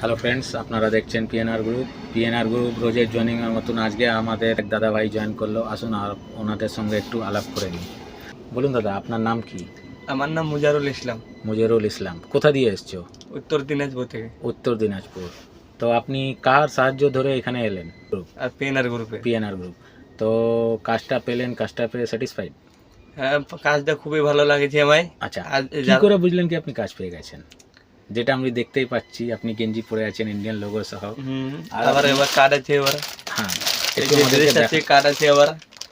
Hello friends আপনারা দেখছেন PNR group PNR group রোজের জয়েনিং এর মতন আজকে আমাদের এক দাদা ভাই জয়েন করল। আসুন আর ওনাদের সঙ্গে একটু আলাপ করে নিই। বলুন দাদা আপনার নাম কি? আমার নাম মুজারুল ইসলাম। মুজারুল ইসলাম কোথা দিয়ে এসছো? উত্তর দিনাজপুর থেকে। উত্তর দিনাজপুর। তো আপনি কার সাহায্য ধরে এখানে এলেন? গ্রুপ আর পেনার গ্রুপে পিএনআর গ্রুপ তো কাজটা পেলেন কাজটা পেয়ে স্যাটিসফাইড হ্যাঁ কাজটা খুবই ভালো লাগেছে আমায়। আচ্ছা কি করে বুঝলেন কি আপনি কাজ পেয়ে গেছেন? যেটা আমি দেখতেই পাচ্ছি আপনি গেঞ্জি পরে আছেন ইন্ডিয়ান লোগো সহ। হুম, আবার এবার কার্ড আছে এবার। হ্যাঁ আছে কার্ড আছে এবার।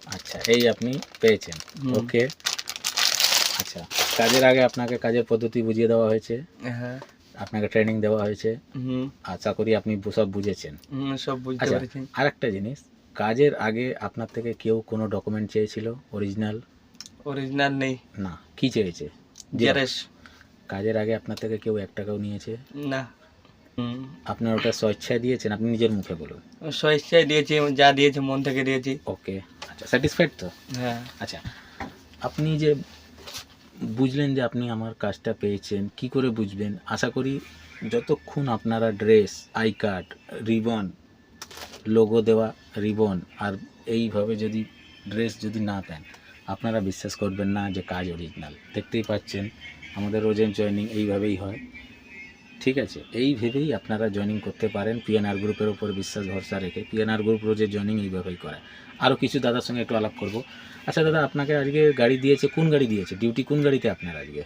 আচ্ছা এই আপনি পেয়েছেন। ওকে আচ্ছা কাজের আগে আপনাকে কাজের পদ্ধতি বুঝিয়ে দেওয়া হয়েছে। হ্যাঁ। আপনাকে ট্রেনিং দেওয়া হয়েছে। হুম। আশা করি আপনি সব বুঝেছেন। সব বুঝতে আচ্ছা পেরেছি। আরেকটা জিনিস কাজের আগে আপনার থেকে কেউ কোনো ডকুমেন্ট চেয়েছিল অরিজিনাল অরিজিনাল নেই। না কি চেয়েছে? যে জেরেস কাজের আগে আপনার থেকে কেউ এক টাকাও নিয়েছে? না। আপনার ওটা স্বেচ্ছায় দিয়েছেন? আপনি নিজের মুখে বলুন। স্বেচ্ছায় দিয়েছি যা দিয়েছে মন থেকে দিয়েছি। ওকে। আচ্ছা স্যাটিসফাইড তো? হ্যাঁ। আচ্ছা আপনি যে বুঝলেন যে আপনি আমার কাজটা পেয়েছেন কি করে বুঝবেন? আশা করি যতক্ষণ আপনারা dress I card ribbon logo দেওয়া রিবন আর এইভাবে যদি ড্রেস যদি না দেন আপনারা বিশ্বাস করবেন না যে কাজ অরিজিনাল দেখতেই পাচ্ছেন আমাদের রোজের জয়েনিং এইভাবেই হয়। ঠিক আছে এই ভেবেই আপনারা জয়েনিং করতে পারেন পিএনআর গ্রুপের উপর বিশ্বাস ভরসা রেখে পিএনআর গ্রুপ রোজের জয়েনিং এইভাবেই করে। আরও কিছু দাদার সঙ্গে একটু আলাপ করব। আচ্ছা দাদা আপনাকে আজকে গাড়ি দিয়েছে কোন গাড়ি দিয়েছে? ডিউটি কোন গাড়িতে আপনার আজকে?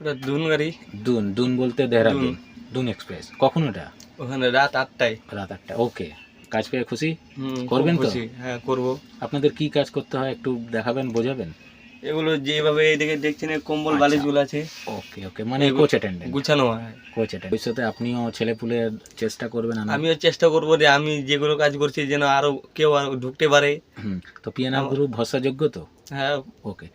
ওটা দুন গাড়ি। দুন দুন বলতে দেহরাদুন। দুন এক্সপ্রেস। কখন ওটা? ওখানে রাত আটটায়। রাত আটটা ওকে। কাজ পেয়ে খুশি? করবেন তো? খুশি। হ্যাঁ করব। আপনাদের কি কাজ করতে হয় একটু দেখাবেন বোঝাবেন? এগুলো যেভাবে এইদিকে দেখছেন কম্বল আচ্ছা। বালিশগুলো আছে। ওকে ওকে মানে কোচ অ্যাটেন্ডেন্ট গুছানো হয়। কোচ অ্যাটেন্ডেন্ট ভবিষ্যতে আপনিও ছেলেপুলের চেষ্টা করবেন আমিও চেষ্টা করব যে আমি যেগুলো কাজ করছি যেন আরও কেউ আর ঢুকতে পারে। তো পিএনআর গ্রুপ ভরসাযোগ্য তো? হ্যাঁ। ওকে।